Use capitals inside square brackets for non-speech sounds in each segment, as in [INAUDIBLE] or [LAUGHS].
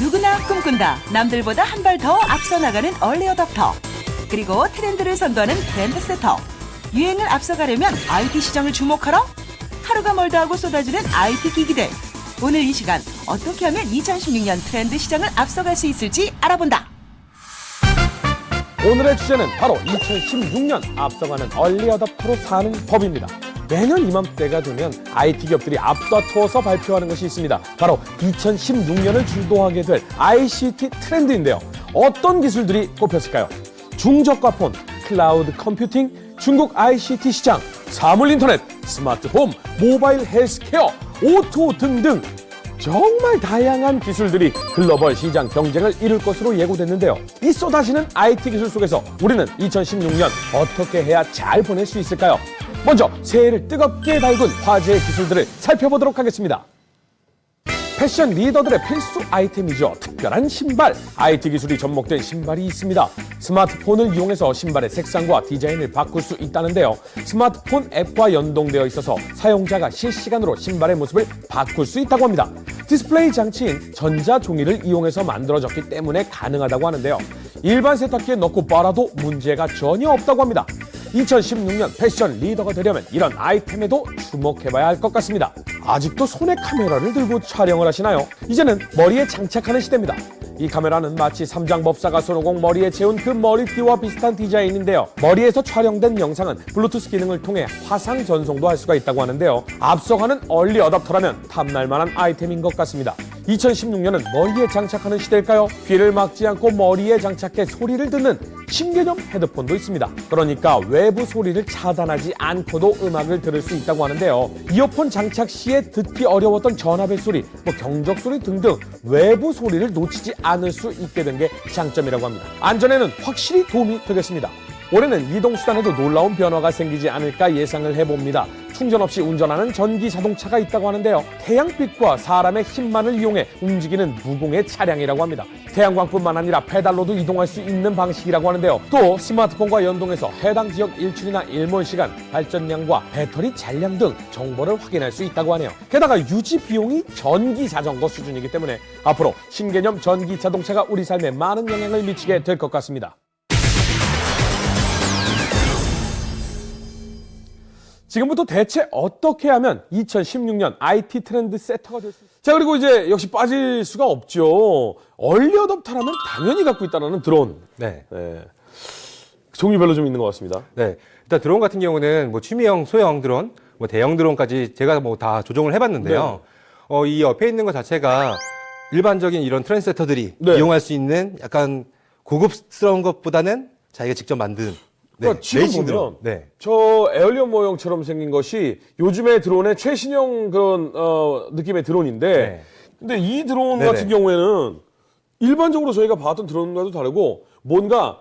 누구나 꿈꾼다. 남들보다 한 발 더 앞서 나가는 얼리 어답터. 그리고 트렌드를 선도하는 트렌드 세터. 유행을 앞서가려면 IT 시장을 주목하라. 하루가 멀다 하고 쏟아지는 IT 기기들. 오늘 이 시간 어떻게 하면 2016년 트렌드 시장을 앞서갈 수 있을지 알아본다. 오늘의 주제는 바로 2016년 앞서가는 얼리 어답터로 사는 법입니다. 매년 이맘때가 되면 IT 기업들이 앞다투어서 발표하는 것이 있습니다. 바로 2016년을 주도하게 될 ICT 트렌드인데요. 어떤 기술들이 꼽혔을까요? 중저가 폰, 클라우드 컴퓨팅, 중국 ICT 시장, 사물 인터넷, 스마트 홈, 모바일 헬스케어, 오토 등등 정말 다양한 기술들이 글로벌 시장 경쟁을 이룰 것으로 예고됐는데요. 이 쏟아지는 IT 기술 속에서 우리는 2016년 어떻게 해야 잘 보낼 수 있을까요? 먼저 새해를 뜨겁게 달군 화제의 기술들을 살펴보도록 하겠습니다. 패션 리더들의 필수 아이템이죠. 특별한 신발. IT 기술이 접목된 신발이 있습니다. 스마트폰을 이용해서 신발의 색상과 디자인을 바꿀 수 있다는데요. 스마트폰 앱과 연동되어 있어서 사용자가 실시간으로 신발의 모습을 바꿀 수 있다고 합니다. 디스플레이 장치인 전자 종이를 이용해서 만들어졌기 때문에 가능하다고 하는데요. 일반 세탁기에 넣고 빨아도 문제가 전혀 없다고 합니다. 2016년 패션 리더가 되려면 이런 아이템에도 주목해봐야 할 것 같습니다. 아직도 손에 카메라를 들고 촬영을 하시나요? 이제는 머리에 장착하는 시대입니다. 이 카메라는 마치 삼장법사가 손오공 머리에 채운 그 머리띠와 비슷한 디자인인데요. 머리에서 촬영된 영상은 블루투스 기능을 통해 화상 전송도 할 수가 있다고 하는데요. 앞서가는 얼리 어답터라면 탐날 만한 아이템인 것 같습니다. 2016년은 머리에 장착하는 시대일까요? 귀를 막지 않고 머리에 장착해 소리를 듣는 신개념 헤드폰도 있습니다. 그러니까 외부 소리를 차단하지 않고도 음악을 들을 수 있다고 하는데요. 이어폰 장착 시에 듣기 어려웠던 전화벨 소리, 뭐 경적 소리 등등 외부 소리를 놓치지 않을 수 있게 된 게 장점이라고 합니다. 안전에는 확실히 도움이 되겠습니다. 올해는 이동수단에도 놀라운 변화가 생기지 않을까 예상을 해봅니다. 충전 없이 운전하는 전기 자동차가 있다고 하는데요. 태양빛과 사람의 힘만을 이용해 움직이는 무공의 차량이라고 합니다. 태양광뿐만 아니라 페달로도 이동할 수 있는 방식이라고 하는데요. 또 스마트폰과 연동해서 해당 지역 일출이나 일몰 시간, 발전량과 배터리 잔량 등 정보를 확인할 수 있다고 하네요. 게다가 유지 비용이 전기 자전거 수준이기 때문에 앞으로 신개념 전기 자동차가 우리 삶에 많은 영향을 미치게 될 것 같습니다. 지금부터 대체 어떻게 하면 2016년 IT 트렌드 세터가 될 수 있을까? 자, 그리고 이제 역시 빠질 수가 없죠. 얼리 어답터라면 당연히 갖고 있다는 드론. 네. 네. 종류별로 좀 있는 것 같습니다. 네. 일단 드론 같은 경우는 뭐 취미형, 소형 드론, 뭐 대형 드론까지 제가 뭐 다 조종을 해봤는데요. 네. 어, 이 옆에 있는 것 자체가 일반적인 이런 트랜스세터들이 네. 이용할 수 있는 약간 고급스러운 것보다는 자기가 직접 만든 네, 그러니까 지금 레이싱 보면 드론. 네. 저 에어리언 모형처럼 생긴 것이 요즘의 드론의 최신형 그런 어, 느낌의 드론인데 네. 근데 이 드론 네네. 같은 경우에는 일반적으로 저희가 봤던 드론과도 다르고 뭔가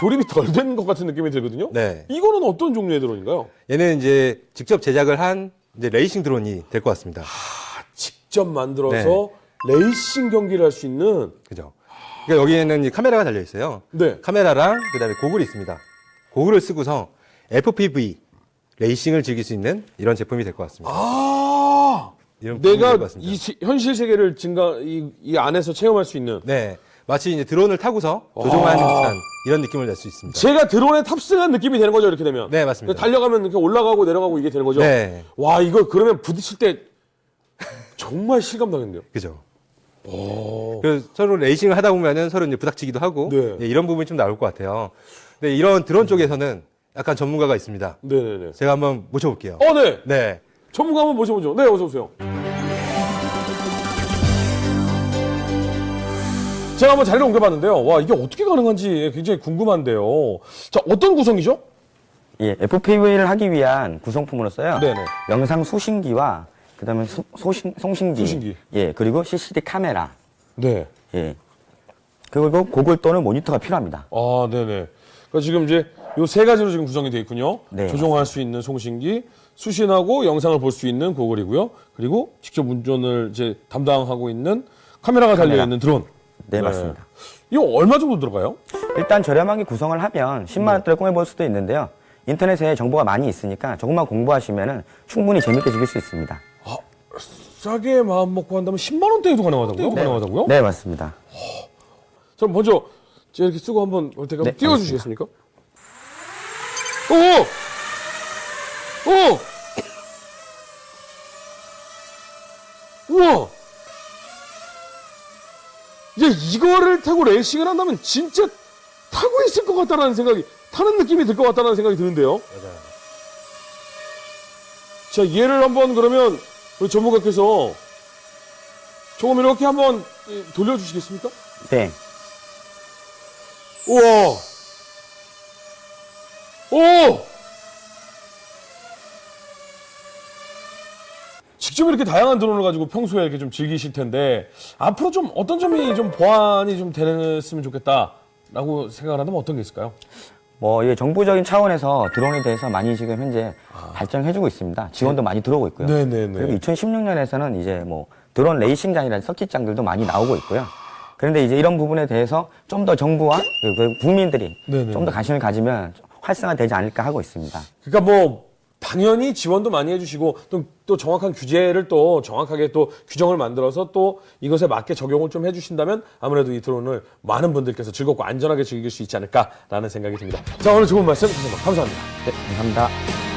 조립이 덜 된 것 같은 느낌이 들거든요. 네. 이거는 어떤 종류의 드론인가요? 얘는 이제 직접 제작을 한 이제 레이싱 드론이 될 것 같습니다. 직접 만들어서 레이싱 경기를 할 수 있는 그죠? 그러니까 여기에는 이 카메라가 달려 있어요. 네. 카메라랑 그다음에 고글이 있습니다. 고글을 쓰고서 FPV 레이싱을 즐길 수 있는 이런 제품이 될 것 같습니다. 아 이런 제품이 될것 내가 같습니다. 이 세- 현실 세계를 증가 이, 이 안에서 체험할 수 있는 네, 마치 이제 드론을 타고서 조종하는 듯한 이런 느낌을 낼 수 있습니다. 제가 드론에 탑승한 느낌이 되는 거죠 이렇게 되면 네, 맞습니다. 달려가면 이렇게 올라가고 내려가고 이게 되는 거죠 네. 와 이거 그러면 부딪힐 때 정말 실감 나겠네요 [LAUGHS] 그죠? 그래서 서로 레이싱을 하다 보면은 서로 이제 부닥치기도 하고 네. 예, 이런 부분이 좀 나올 것 같아요. 근데 이런 드론 쪽에서는 약간 전문가가 있습니다. 네네네 제가 한번 모셔볼게요. 어 네 네. 전문가 한번 모셔보죠 네 어서 오세요 제가 한번 자리를 옮겨봤는데요 와 이게 어떻게 가능한지 굉장히 궁금한데요 자 어떤 구성이죠 예, FPV를 하기 위한 구성품으로서요. 네네. 영상 수신기와 그다음에 소, 소신, 송신기, 수신기. 예, 그리고 CCD 카메라, 네 예, 그리고 고글 또는 모니터가 필요합니다. 아, 네네. 그러니까 지금 이제 요 세 가지로 지금 구성이 되어 있군요. 네, 조종할 수 있는 송신기, 수신하고 영상을 볼 수 있는 고글이고요. 그리고 직접 운전을 이제 담당하고 있는 카메라가 달려 있는 드론. 네, 맞습니다. 이거 얼마 정도 들어가요? 일단 저렴하게 구성을 하면 10만 원대를 꺼내볼 수도 있는데요. 인터넷에 정보가 많이 있으니까 조금만 공부하시면은 충분히 재밌게 즐길 수 있습니다. 싸게 마음 먹고 한다면 10만 원대에도 가능하다고요? 가능하다고요? 네, 맞습니다. 그럼 먼저 제가 이렇게 쓰고 한번 올 때가 네, 띄워주시겠습니까? 오! 오! 우와! 야, 이거를 타고 레이싱을 한다면 진짜 타고 있을 것 같다라는 생각이, 타는 느낌이 들 것 같다는 생각이 드는데요. 자, 얘를 한번 그러면 우리 전문가께서 조금 이렇게 한번 예, 돌려주시겠습니까? 네. 우와! 오! 직접 이렇게 다양한 드론을 가지고 평소에 이렇게 좀 즐기실 텐데 앞으로 좀 어떤 점이 좀 보완이 좀 되었으면 좋겠다라고 생각을 한다면 어떤 게 있을까요? 뭐, 이게 정부적인 차원에서 드론에 대해서 많이 지금 현재 발전해주고 있습니다. 지원도 많이 들어오고 있고요. 아. 네네네. 그리고 2016년에서는 이제 뭐, 드론 레이싱장이라는 서킷장들도 많이 나오고 있고요. 그런데 이제 이런 부분에 대해서 좀 더 정부와 그리고 국민들이 네네. 좀더 관심을 가지면 활성화되지 않을까 하고 있습니다. 그러니까 뭐 당연히 지원도 많이 해주시고 또, 또 정확한 규제를 또 정확하게 또 규정을 만들어서 또 이것에 맞게 적용을 좀 해주신다면 아무래도 이 드론을 많은 분들께서 즐겁고 안전하게 즐길 수 있지 않을까라는 생각이 듭니다. 자 오늘 좋은 말씀 감사합니다. 네, 감사합니다.